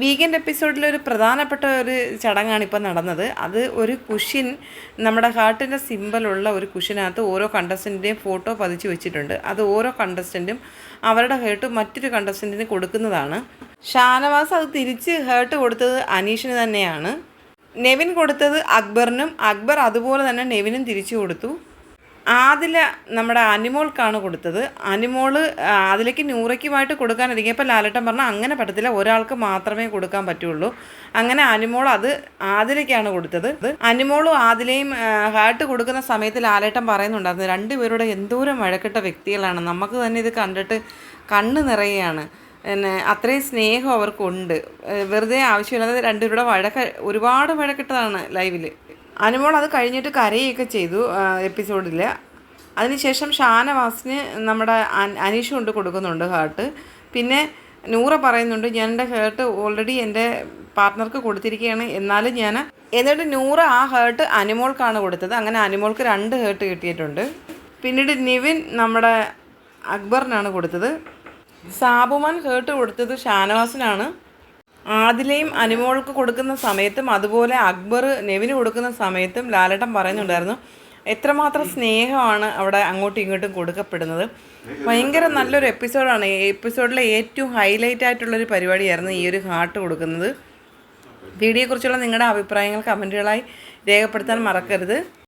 Weekend എപ്പിസോഡിൽ ഒരു പ്രധാനപ്പെട്ട ഒരു ചടങ്ങാണ് ഇപ്പോൾ നടന്നത്. അത് ഒരു കുഷിൻ നമ്മുടെ ഹാർട്ടിന്റെ സിമ്പലുള്ള ഒരു കുഷിനകത്ത് ഓരോ കണ്ടസ്റ്റന്റിന്റെയും ഫോട്ടോ പതിച്ച് വെച്ചിട്ടുണ്ട്. അത് ഓരോ കണ്ടസ്റ്റന്റും അവരുടെ ഹേർട്ട് മറ്റൊരു കണ്ടസ്റ്റന്റിന് കൊടുക്കുന്നതാണ്. ഷാനവാസ് അത് തിരിച്ച് ഹേർട്ട് കൊടുത്തത് അനീഷിന് തന്നെയാണ്. നെവിൻ കൊടുത്തത് അക്ബറിനും അക്ബർ അതുപോലെ തന്നെ നെവിനും തിരിച്ചു കൊടുത്തു. ആദില നമ്മുടെ അനിമോൾക്കാണ് കൊടുത്തത്. അനിമോൾ അതിലേക്ക് നൂറയ്ക്കുമായിട്ട് ഇപ്പം ലാലട്ടൻ പറഞ്ഞു അങ്ങനെ പറ്റത്തില്ല ഒരാൾക്ക് മാത്രമേ കൊടുക്കാൻ പറ്റുള്ളൂ. അങ്ങനെ അനിമോൾ അത് ആദിലയ്ക്കാണ് കൊടുത്തത്. അനിമോളും ആദിലയും ഹാർട്ട് കൊടുക്കുന്ന സമയത്ത് ലാലേട്ടൻ പറയുന്നുണ്ടായിരുന്നു രണ്ടുപേരുടെ എന്തോരം വഴക്കിട്ട വ്യക്തികളാണ്. നമുക്ക് തന്നെ ഇത് കണ്ടിട്ട് കണ്ണ് നിറയുകയാണ്. പിന്നെ അത്രയും സ്നേഹം അവർക്കുണ്ട്. വെറുതെ ആവശ്യമില്ലാതെ രണ്ടുപേരുടെ വഴക്ക് ഒരുപാട് വഴക്കിട്ടതാണ് ലൈവിൽ അനുമോൾ അത് കഴിഞ്ഞിട്ട് കരയൊക്കെ ചെയ്തു എപ്പിസോഡിൽ അതിനുശേഷം ഷാനവാസിന് നമ്മുടെ അനീഷ് കൊണ്ട് കൊടുക്കുന്നുണ്ട് ഹാർട്ട് പിന്നെ നൂറ പറയുന്നുണ്ട് ഞാൻ എന്റെ ഹേർട്ട് ഓൾറെഡി എന്റെ പാർട്ട്ണർക്ക് കൊടുത്തിരിക്കുകയാണ്. എന്നാലും ഞാൻ എന്നിട്ട് നൂറ് ആ ഹേർട്ട് അനിമോൾക്കാണ് കൊടുത്തത്. അങ്ങനെ അനിമോൾക്ക് രണ്ട് ഹേർട്ട് കിട്ടിയിട്ടുണ്ട്. പിന്നീട് നിവിൻ നമ്മുടെ അക്ബറിനാണ് കൊടുത്തത്. സാബുമാൻ ഹേർട്ട് കൊടുത്തത് ഷാനവാസിനാണ്. ആദിലയും അനുമോൾക്ക് കൊടുക്കുന്ന സമയത്തും അതുപോലെ അക്ബർ നെവിന് കൊടുക്കുന്ന സമയത്തും ലാലേട്ടൻ പറയുന്നുണ്ടായിരുന്നു എത്രമാത്രം സ്നേഹമാണ് അവിടെ അങ്ങോട്ടും ഇങ്ങോട്ടും കൊടുക്കപ്പെടുന്നത്. ഭയങ്കര നല്ലൊരു എപ്പിസോഡാണ്. എപ്പിസോഡിലെ ഏറ്റവും ഹൈലൈറ്റ് ആയിട്ടുള്ളൊരു പരിപാടിയായിരുന്നു ഈ ഒരു ഹാർട്ട് കൊടുക്കുന്നത്. വീഡിയോയെക്കുറിച്ചുള്ള നിങ്ങളുടെ അഭിപ്രായങ്ങൾ കമന്റുകളായി രേഖപ്പെടുത്താൻ മറക്കരുത്.